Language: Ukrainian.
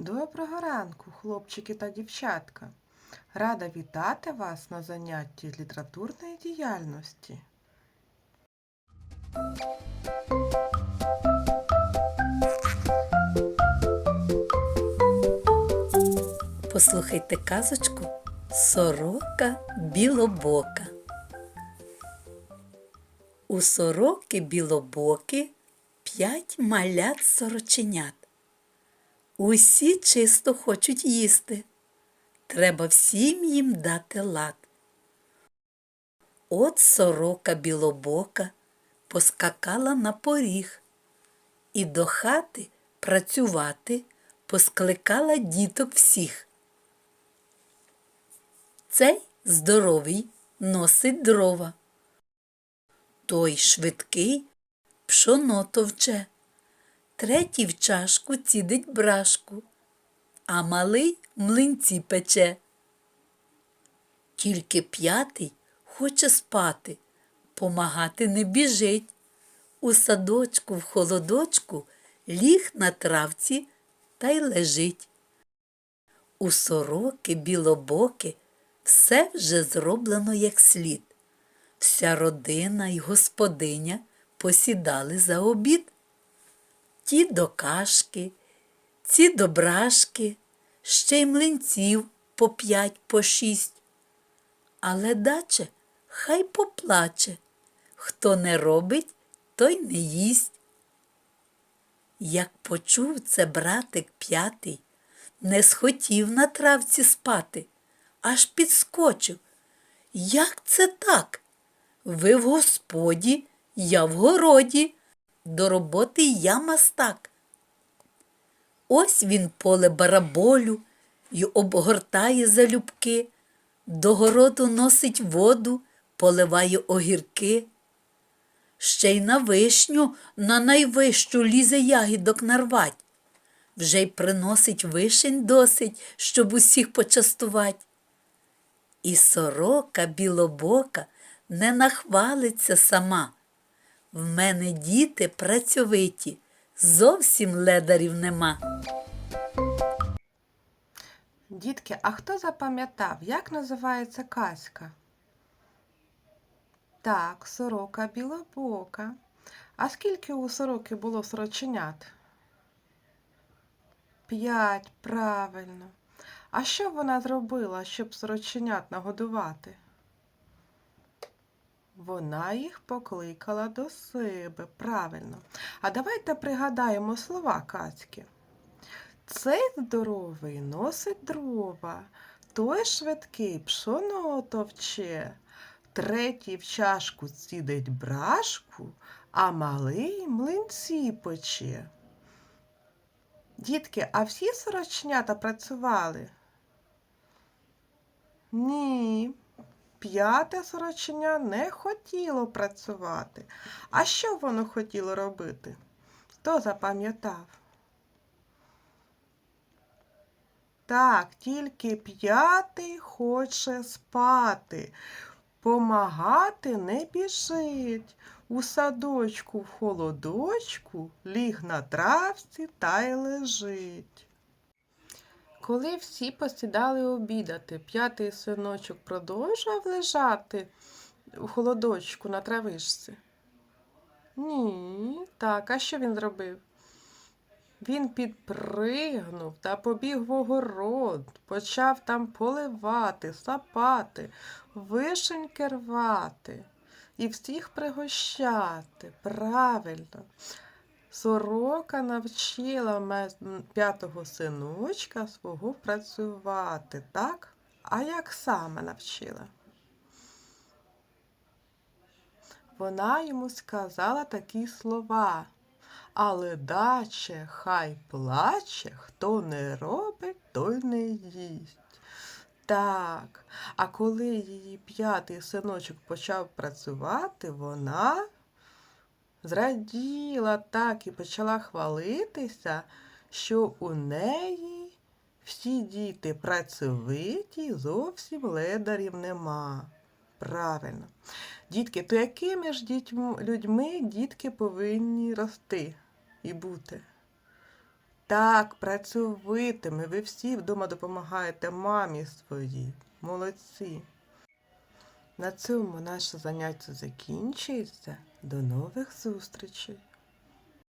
Доброго ранку, хлопчики та дівчатка. Рада вітати вас на занятті з літературної діяльності. Послухайте казочку Сорока білобока. У сороки білобоки п'ять малят сороченят. Усі чисто хочуть їсти. Треба всім їм дати лад. От сорока білобока поскакала на поріг і до хати працювати поскликала діток всіх. Цей здоровий носить дрова. Той швидкий пшоно товче, третій в чашку цідить брашку, а малий млинці пече. Тільки п'ятий хоче спати, помагати не біжить. У садочку, в холодочку ліг на травці та й лежить. У сороки білобоки все вже зроблено як слід. Вся родина й господиня посідали за обід. Ті до кашки, ці до брашки, ще й млинців по п'ять, по шість. Але даче хай поплаче. Хто не робить, той не їсть. Як почув це братик п'ятий, не схотів на травці спати, аж підскочив. Як це так? Ви в господі, я в городі, до роботи я мастак. Ось він поле бараболю й обгортає залюбки, до городу носить воду, поливає огірки. Ще й на вишню, на найвищу лізе ягідок нарвать. Вже й приносить вишень досить, щоб усіх почастувать. І сорока білобока не нахвалиться сама. В мене діти працьовиті, зовсім ледарів нема. Дітки, а хто запам'ятав, як називається казка? Так, сорока білобока. А скільки у сороки було сороченят? П'ять, правильно. А що вона зробила, щоб сороченят нагодувати? Вона їх покликала до себе, правильно. А давайте пригадаємо слова казки. Цей здоровий носить дрова, той швидкий пшоно товче, третій в чашку цідить брашку, а малий млинці пече. Дітки, а всі сорочнята працювали? Ні, п'яте сороченя не хотіло працювати. А що воно хотіло робити? Хто запам'ятав? Так, тільки п'ятий хоче спати. Помагати не біжить. У садочку в холодочку ліг на травці та й лежить. Коли всі посідали обідати, п'ятий синочок продовжував лежати у холодочку на травишці. Ні, так, а що він зробив? Він підпригнув та побіг в огород, почав там поливати, сапати, вишеньки рвати і всіх пригощати. Правильно. Сорока навчила п'ятого синочка свого працювати, так? А як саме навчила? Вона йому сказала такі слова. Але даче хай плаче, хто не робить, той не їсть. Так, а коли її п'ятий синочок почав працювати, вона зраділа так і почала хвалитися, що у неї всі діти працьовиті, зовсім ледарів нема. Правильно. Дітки, то якими ж дітьм, людьми дітки повинні рости і бути? Так, працьовитими. Ви всі вдома допомагаєте мамі своїй. Молодці. На цьому наше заняття закінчується. До нових зустрічей.